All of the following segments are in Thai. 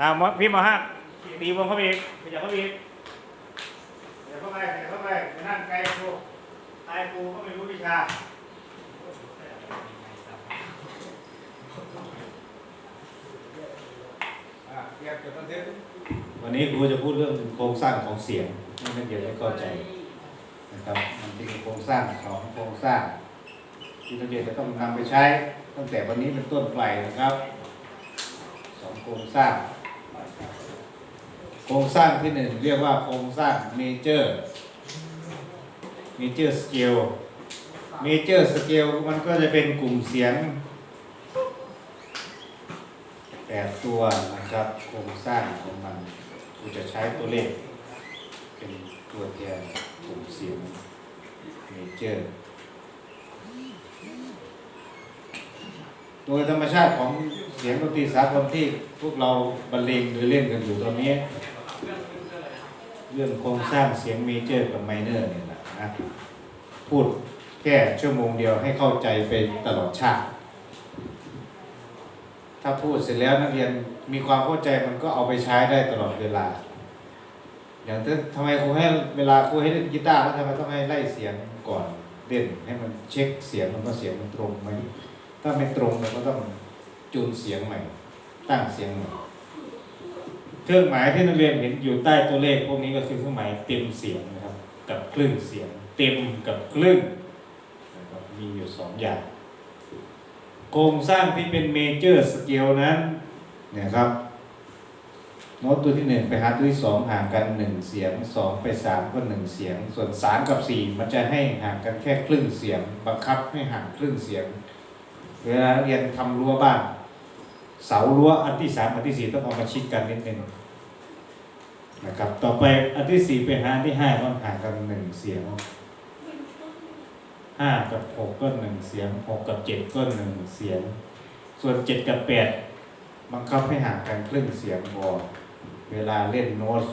อ่าพี่หมอฮะตีวงเข้าไปอีกขยับเข้าไปอีกขยับเข้าไปขยับเข้าไปไปนั่งไกลครูตายครูก็ไม่รู้วิชาอะเตรียมจดบันทึกวันนี้ครูจะพูดเรื่องโครงสร้างของเสียงให้นักเรียนได้เข้าใจนะครับมันเป็นโครงสร้างของโครงสร้างที่นักเรียนจะต้องนำไปใช้ตั้งแต่วันนี้เป็นต้นไปนะครับสองโครงสร้าง โครงสร้างที่หนึ่งเรียกว่าโครงสร้าง major major scale major scale มันก็จะเป็นกลุ่มเสียงแปดตัวนะครับโครงสร้างของมันกูจะใช้ตัวเลข เป็นตัวแทนกลุ่มเสียง major โดยธรรมชาติของ สียงดนตรีสากลที่พวกเราบรรเลงหรือเล่นกันอยู่ตอนนี้ เรื่องโครงสร้างเสียงเมเจอร์กับไมเนอร์เนี่ยแหละนะพูดแค่ชั่วโมงเดียวให้เข้าใจไปตลอดชาติ ถ้าพูดเสร็จแล้วนักเรียนมีความเข้าใจมันก็เอาไปใช้ได้ตลอดเวลา อย่างที่ทำไมครูให้เวลาครูให้เล่นกีตาร์แล้วทำไมต้องให้ไล่เสียงก่อนเล่นให้มันเช็คเสียงมันว่าเสียงมันตรงไหมถ้าไม่ตรงเราก็ต้อง จูนเสียงใหม่ ตั้งเสียงใหม่ เครื่องหมายที่นักเรียนเห็นอยู่ใต้ตัวเลขพวกนี้ก็คือเครื่องหมายเต็มเสียงนะครับ กับครึ่งเสียง เต็มกับครึ่งนะครับมีอยู่สองอย่าง โครงสร้างที่เป็นเมเจอร์สเกลนั้นเนี่ยครับโน้ตตัวที่หนึ่งไปหาตัวที่สองห่างกันหนึ่งเสียงสองไปสามก็หนึ่งเสียง ส่วนสามกับสี่มันจะให้ห่างกันแค่ครึ่งเสียง บังคับให้ห่างครึ่งเสียง เวลาเรียนทำรั้วบ้าน เสารั้วอันที่สามอันที่สี่ต้องเอามาชิดกันนิดนึงนะครับ ต่อไปอันที่สี่ไปหาอันที่ห้าต้องห่างกันหนึ่งเสียงห้ากับหกก็หนึ่งเสียงหกกับเจ็ดก็หนึ่งเสียง ส่วนเจ็ดกับแปดบังคับให้ห่างกันครึ่งเสียงพอเวลาเล่นโน้ต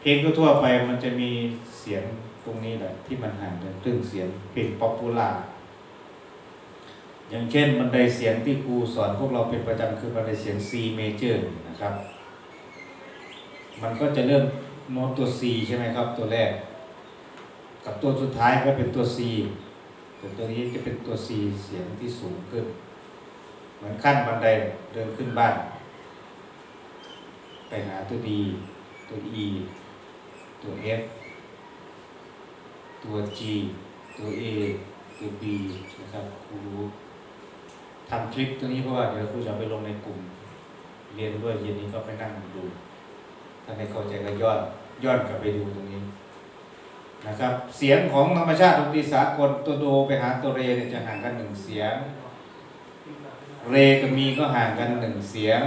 เพลงทั่วไปมันจะมีเสียงตรงนี้แหละที่มันห่างกันครึ่งเสียงเพลงป๊อปปูล่า อย่างเช่นบันไดเสียงที่ครูสอนพวกเราเป็นประจำคือบันไดเสียง C major นะครับ มันก็จะเริ่มโน้ตตัว C ใช่ไหมครับ ตัวแรก กับตัวสุดท้ายก็เป็นตัว C แต่ตัวนี้จะเป็นตัว C เสียงที่สูงขึ้น เหมือนขั้นบันไดเดินขึ้นบ้าน ไปหาตัว D ตัว E ตัว F ตัว G ตัว A ตัว B นะครับครู ทำคลิปตัวนี้เพราะว่าเดี๋ยวครูจะไปลงในกลุ่ม เรียนด้วยเย็นนี้ก็ไปนั่งดูถ้าไม่เข้าใจก็ย้อนย้อนกลับไปดูตรงนี้นะครับ เสียงของธรรมชาติดนตรีสากลตัวโดไปหาตัวเรเนี่ยจะห่างกันหนึ่งเสียง เรกับมีก็ห่างกันหนึ่งเสียง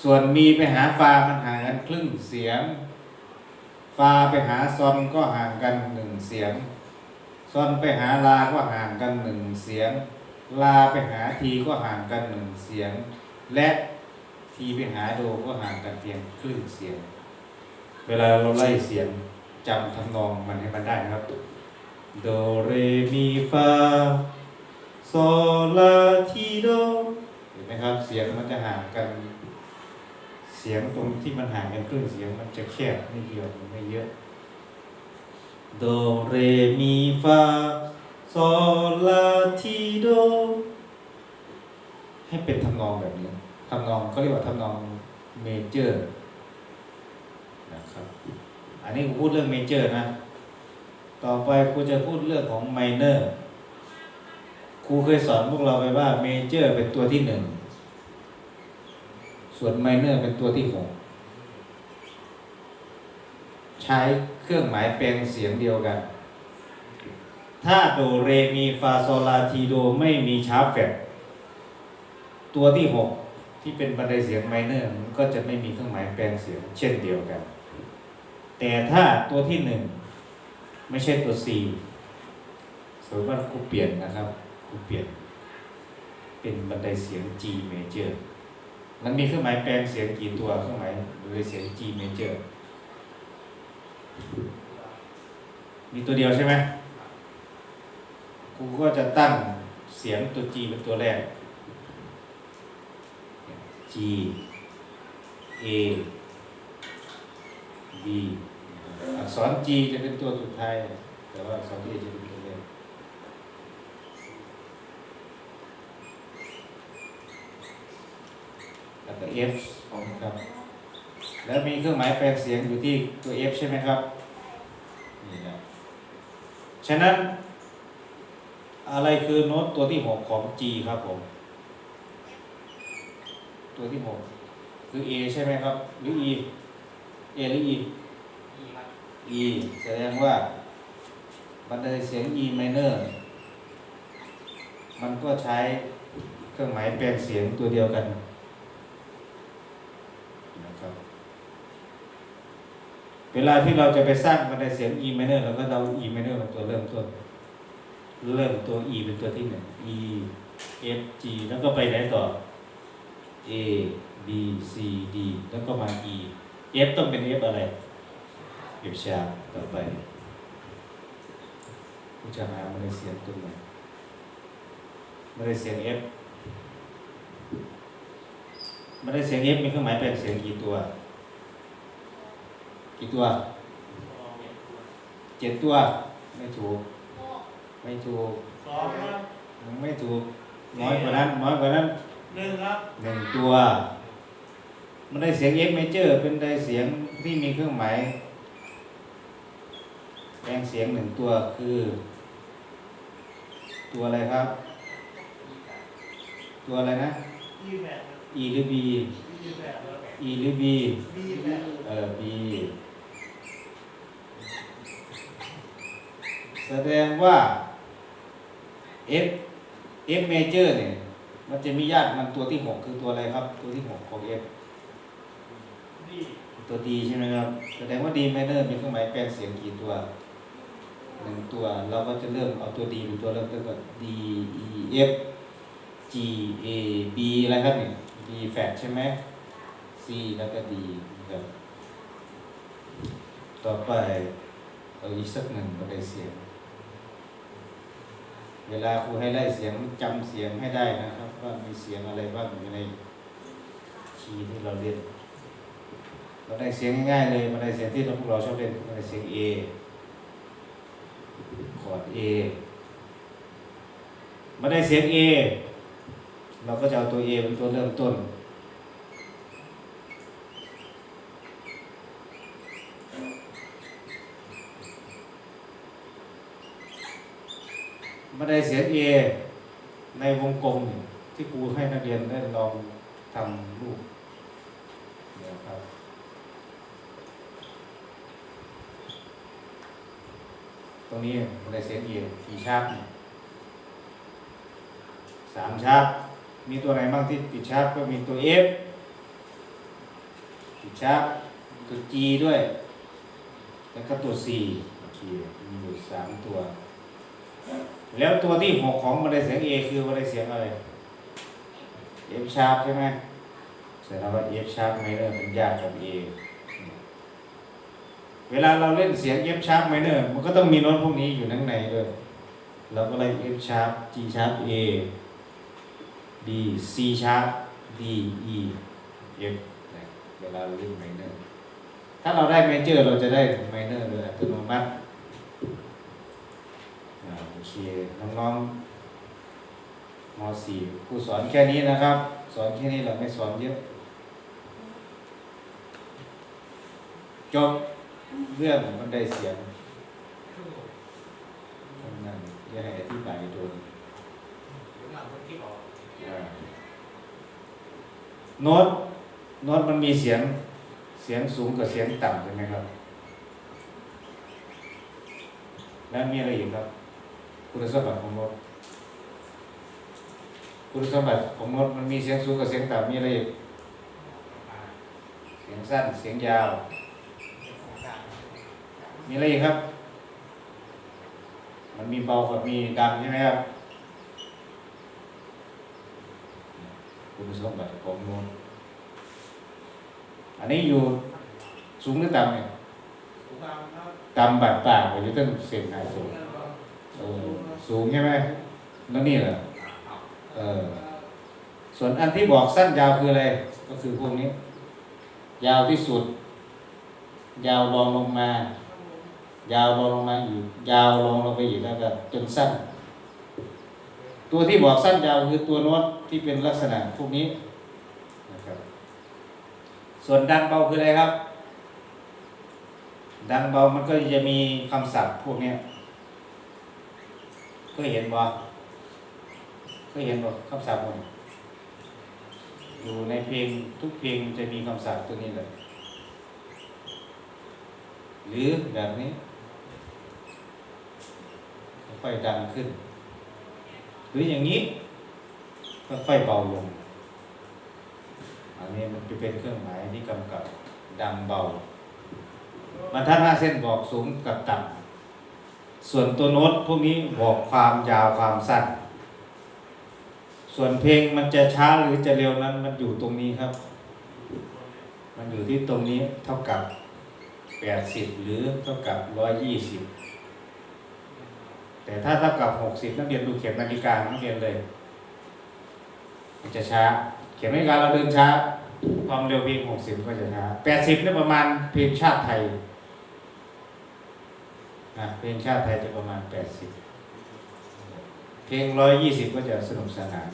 ส่วนมีไปหาฟามันห่างกันครึ่งเสียง ฟาไปหาซอนก็ห่างกันหนึ่งเสียงซอนไปหาลาก็ห่างกันหนึ่งเสียง ลาไปหาทีก็ห่างกันหนึ่งเสียง และทีไปหาโดก็ห่างกันเพียงครึ่งเสียง เวลาเราไล่เสียงจำทำนองมันให้มันได้นะครับ โดเรมีฟาโซลาทีโดเห็นไหมครับเสียงมันจะห่างกัน เสียงตรงที่มันห่างกันครึ่งเสียงมันจะแคบนิดเดียวมันไม่เยอะ โดเรมีฟา โซลาทีโด ให้เป็นทำนองแบบนี้ทำนองก็เรียกว่าทำนองเมเจอร์นะครับ อันนี้ครูพูดเรื่องเมเจอร์นะ ต่อไปครูจะพูดเรื่องของไมเนอร์ครูเคยสอนพวกเราไปว่าเมเจอร์เป็นตัวที่หนึ่ง ส่วนไมเนอร์เป็นตัวที่หกใช้เครื่องหมายแปลงเสียงเดียวกัน ถ้าโดเรมีฟาโซลาทีโดไม่มีชาร์ปแฟดตัวที่หกที่เป็นบันไดเสียงไมเนอร์มันก็จะไม่มีเครื่องหมายแปลงเสียง เช่นเดียวกัน แต่ถ้าตัวที่หนึ่งไม่ใช่ตัว C สมมติว่าครูเปลี่ยนนะครับครูเปลี่ยน เป็นบันไดเสียง G major มันมีเครื่องหมายแปลงเสียงกี่ตัวเครื่องหมายบันไดเสียง G major มีตัวเดียวใช่ไหม ครูก็จะตั้งเสียงตัว G เป็นตัวแรก G A B อักษร G จะเป็นตัวสุดท้าย แต่ว่าอักษร A จะเป็นตัวแรกแล้วก็ F นะครับ แล้วมีเครื่องหมายแปลงเสียงอยู่ที่ตัว F ใช่ไหมครับ นี่นะฉะนั้น อะไรคือโน้ตตัวที่หกของ G ครับผม ตัวที่หกคือ A ใช่ไหมครับ หรือ E A หรือ E E แสดงว่าบันไดเสียง E minor มันก็ใช้เครื่องหมายแปลงเสียงตัวเดียวกันนะครับ เวลาที่เราจะไปสร้างบันไดเสียง E minor เราก็เอา E minor เป็นตัวเริ่มต้น เริ่มตัว E เป็นตัวที่หนึ่ง E F G แล้วก็ไปไหนต่อ A B C D แล้วก็มา E F ต้องเป็น F อะไร F sharp ต่อไปผู้จะหาบันไดเสียงตัวไหนบันไดเสียง F บันไดเสียง F มีเครื่องหมายแปลงเสียงกี่ตัว กี่ตัว เจ็ดตัว ไม่ถูก ไม่ถูกสองครับยังไม่ถูกน้อยกว่านั้นน้อยกว่านั้นหนึ่งครับหนึ่งตัว มันได้เสียง F major เป็นได้เสียงที่มีเครื่องหมายแปลงเสียงหนึ่งตัวคือ ตัวอะไรครับ ตัวอะไรนะ ยี่แปดครับ E หรือ B ยี่แปดครับ E หรือ B บีแปดเออ B แสดงว่า F F major เนี่ย มันจะมีญาติมันตัวที่หกคือตัวอะไรครับ ตัวที่หกของ F ดีตัว D ใช่ไหมครับ แสดงว่า D minor มีเครื่องหมายแปลงเสียงกี่ตัวหนึ่งตัว เราก็จะเริ่มเอาตัว D เป็นตัวเริ่มต้นก่อน D E F G A B อะไรครับเนี่ย B flat ใช่ไหม C แล้วก็ D นะครับ ต่อไปเอาอีกสักหนึ่งบันไดเสียง เวลาครูให้ไล่เสียงจำเสียงให้ได้นะครับ ว่ามีเสียงอะไรบ้างอยู่ในคีย์ที่เราเล่นเราได้เสียงง่ายๆเลยมันไดเสียงที่เราพวกเราชอบเล่นมันไดเสียง A คอร์ด A บันได้เสียง A เราก็จะเอาตัว A เป็นตัวเริ่มต้น บันไดเสียง A ในวงกลมที่ครูให้นักเรียนได้ลองทำรูปเดี๋ยวครับตรงนี้บันไดเสียง A กี่ชาร์ปสามชาร์ปมีตัวไหนบ้างที่ติดชาร์ปก็มีตัว F ติดชาร์ปตัว G ด้วย แล้วก็ตัว C โอเคมีอยู่สามตัว แล้วตัวที่หกของบันไดเสียงเอคือบันไดเสียงอะไรเอฟชาร์ปใช่ไหมสารวัตเอฟชาร์ปไมเนอร์เป็นยาติกับเอเวลาเราเล่นเสียงเอฟชาร์ปไมเนอร์มันก็ต้องมีโน้ตพวกนี้อยู่ข้างในด้วยเราก็เลยเอฟชาร์ปจีชาร์ปเอดีซีชาร์ปดีอีเอฟเวลาเราเล่นไมเนอร์ถ้าเราได้เมเจอร์เราจะได้ไมเนอร์เลยอัตโนมัติ เคน้องๆม .4 ครูสอนแค่นี้นะครับ สอนแค่นี้เราไม่สอนเยอะ จบเรื่องบันไดเสียงทำงานอย่าให้อธิบายโดนโน้ตโน้ตมันมีเสียงเสียงสูงกับเสียงต่ำใช่ไหมครับ แล้วมีอะไรอีกครับ คุณสมบัติของโน้ตคุณสมบัติของโน้ตมันมีเสียงสูงกับเสียงต่ำมีอะไรอีกเสียงสั้นเสียงยาว มีอะไรอีกครับ มันมีเบากับมีดังใช่ไหมครับคุณสมบัติของโน้ตอันนี้อยู่สูงหรือต่ำเนี่ยสูงกลางครับต่ำแบบปากหรือตั้งเสียงหายสูงเออ สูงใช่ไหมแล้วนี่เหรอเออส่วนอันที่บอกสั้นยาวคืออะไร ก็คือพวกนี้ ยาวที่สุด ยาวรองลงมา ยาวรองลงมาอีกยาวรองลงไปอีกแล้วก็จนสั้น ตัวที่บอกสั้นยาวคือตัวโน้ตที่เป็นลักษณะพวกนี้นะครับส่วนดังเบาคืออะไรครับ ดังเบามันก็จะมีคำศัพท์พวกเนี้ย ก็เห็นบ่ก็เห็นบ่คำศัพท์พวกนี้อยู่ในเพลงทุกเพลงจะมีคำศัพท์ตัวนี้เลยหรือแบบนี้ค่อยดังขึ้น หรืออย่างนี้ค่อยเบาลง อันนี้มันจะเป็นเครื่องหมายที่กำกับดังเบาบรรทัดห้าเส้นบอกสูงกับต่ำ ส่วนตัวโน้ตพวกนี้บอกความยาวความสั้น ส่วนเพลงมันจะช้าหรือจะเร็วนั้นมันอยู่ตรงนี้ครับ มันอยู่ที่ตรงนี้เท่ากับ 80 หรือเท่ากับ 120 แต่ถ้าเท่ากับ 60 นักเรียนดูเข็มนาฬิกานักเรียนเลย มันจะช้า เข็มนาฬิกาเราเดินช้า ความเร็วเพลง60 ก็จะช้า 80เนี่ยประมาณเพลงชาติไทย นะเพลงชาติไทยจะประมาณ 80 เพลง 120 ก็จะสนุกสนาน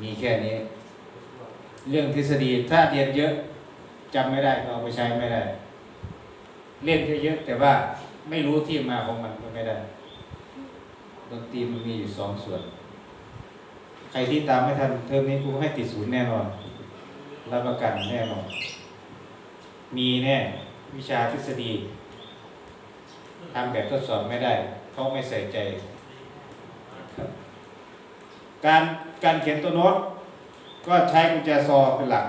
มีแค่นี้ เรื่องทฤษฎีถ้าเรียนเยอะจำไม่ได้ก็เอาไปใช้ไม่ได้ เล่นเยอะๆแต่ว่าไม่รู้ที่มาของมันก็ไม่ได้ดนตรีมันมีอยู่สองส่วน ใครที่ตามไม่ทันเทอมนี้ครูให้ติดศูนย์แน่นอนรับประกันแน่นอน มีแน่ วิชาทฤษฎีทำแบบทดสอบไม่ได้เพราไม่ใส่ใจ การการเขียนตัวโน้ต ก็ใช้กุญแจซอเป็นหลัก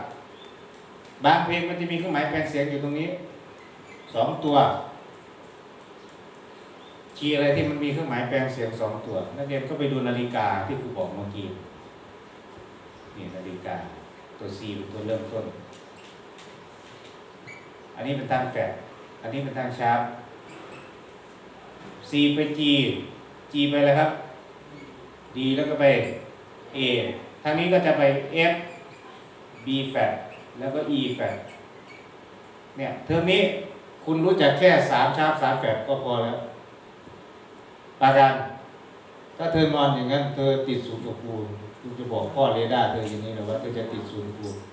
บางเพลงมันจะมีเครื่องหมายแปลงเสียงอยู่ตรงนี้สองตัว คีย์อะไรที่มันมีเครื่องหมายแปลงเสียงสองตัว นักเรียนก็ไปดูนาฬิกาที่ครูบอกเมื่อกี้นี่นาฬิกา ตัว C เป็นตัวเริ่มต้น อันนี้เป็นทางแฟดอันนี้เป็นทางชาร์ป C ไป G G ไปเลยครับ D แล้วก็ไป A ทางนี้ก็จะไป F B flat แล้วก็ E flat เนี่ยเทอมนี้คุณรู้จักแค่สามชาร์ปสามแฟลตก็พอแล้วปาการถ้าเธอนอนอย่างนั้น เธอติดศูนย์กับครูคุณจะบอกพ่อเรดาร์เธออย่างนี้เลยว่าเธอจะติดศูนย์ครูเพ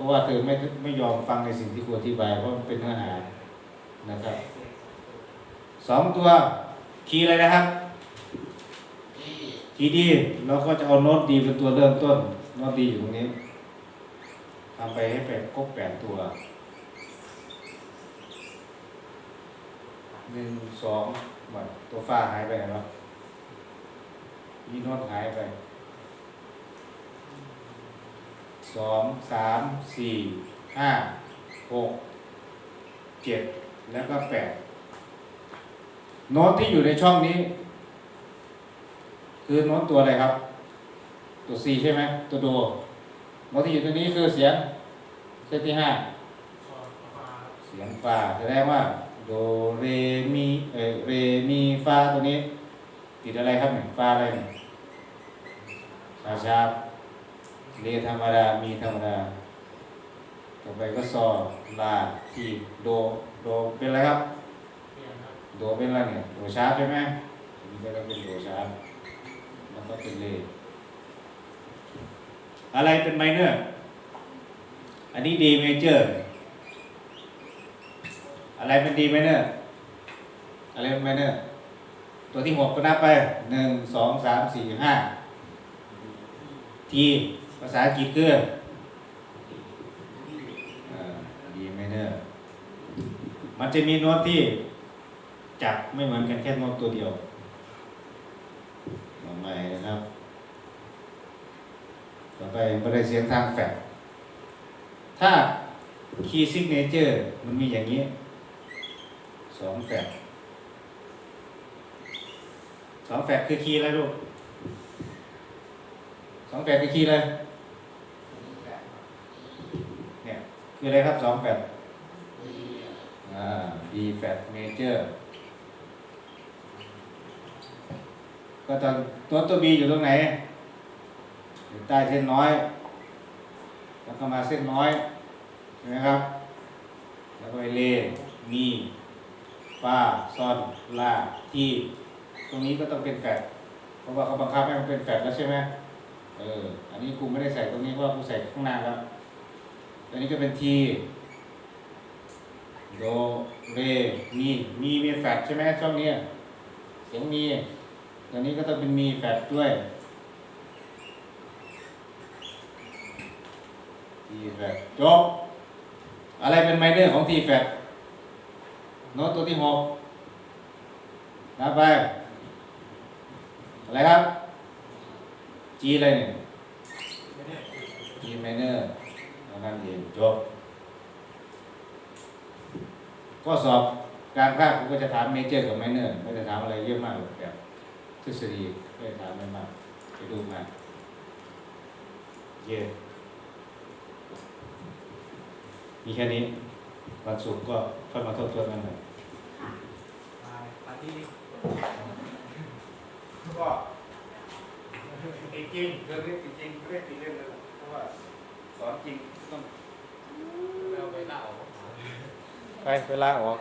ราะว่าเธอไม่ไม่ยอมฟังในสิ่งที่ครูอธิบายเพราะมันเป็นเนื้อหานะครับสองตัวคีย์อะไรนะครับทีดีเราก็จะเอาโน้ตดีเป็นตัวเริ่มต้นโน้ตดีอยู่ตรงนี้ทำไปให้แปดครบแปดตัวหนึ่งสองบัดตัวฟ้าหายไปไหนวะมีโน้ตหายไป สองสามสี่ห้าหกเจ็ดแล้วก็แปดโน้ตที่อยู่ในช่องนี้ คือโน้ตตัวอะไรครับ ตัว C ใช่ไหมตัวโดโน้ตที่อยู่ตรงนี้คือเสียงเส้นที่ห้าเสียงฟาแสดงว่าโดเรมีเออเรมีฟาตัวนี้ ติดอะไรครับเนี่ยฟาอะไรเนี่ยฟาชา เรธรรมดา มีธรรมดา ต่อไปก็ซอลาทีโด โดเป็นอะไรครับ โดเป็นอะไรเนี่ย โดชาร์ปใช่ไหมอันนี้ก็ต้องเป็นโดชาร์ปแล้วก็เป็นเลขอะไรเป็นไมเนอร์ อันนี้ดีเมเจอร์ อะไรเป็นดีไมเนอร์ อะไรเป็นไมเนอร์ ตัวที่หกก็นับไปหนึ่งสองสามสี่ห้าที ภาษาอังกฤษคือดีไมเนอร์มันจะมีโน้ตที่จับไม่เหมือนกันแค่โน้ตตัวเดียวต่อไปนะครับ ต่อไปบันไดเสียงทางแฟลตถ้าคีย์ซิกเนเจอร์มันมีอย่างนี้สองแฟลตสองแฟลตคือคีย์อะไรลูกสองแฟลตคือคีย์อะไรเนี่ย คืออะไรครับสองแฟลตอ่า B flat major ก็ตอนตัวตัว B อยู่ตรงไหนอยู่ใต้เส้นน้อย แล้วก็มาเส้นน้อยใช่ไหมครับ แล้วก็ไปเลมีฟาซอนลาที่ ตรงนี้ก็ต้องเป็นแฟดเพราะว่าเขาบังคับให้มันเป็นแฟดแล้วใช่ไหมเออ อันนี้ครูไม่ได้ใส่ตรงนี้เพราะว่าครูใส่ข้างหน้าแล้ว อันนี้ก็เป็นทีโดเรมีมีมีแฟดใช่ไหมช่องนี้เสียงมีอันนี้ก็ต้องเป็นมีแฟดด้วยทีแฟดจบอะไรเป็นไมเนอร์ของทีแฟดโน้ตตัวที่หกนับไปอะไรครับ G อะไรเนี่ยไม่ได้ G minor นั่นเองจบก็สอบการภาคผมก็จะถามเมเจอร์กับไมเนอร์ไม่ได้ถามอะไรเยอะมากหรอกแบบทฤษฎีไม่ได้ถามอะไรมากไปดูมาเย่มีแค่นี้วันศุกร์ก็ค่อยมาทบทวนกันหน่อยมาปาร์ตี้ก็เอกจริงเรื่องนี้จริงๆไม่ได้ตีเล่นเลยเพราะว่า สอนจริงต้องเราไปเล่าไปเวลาออก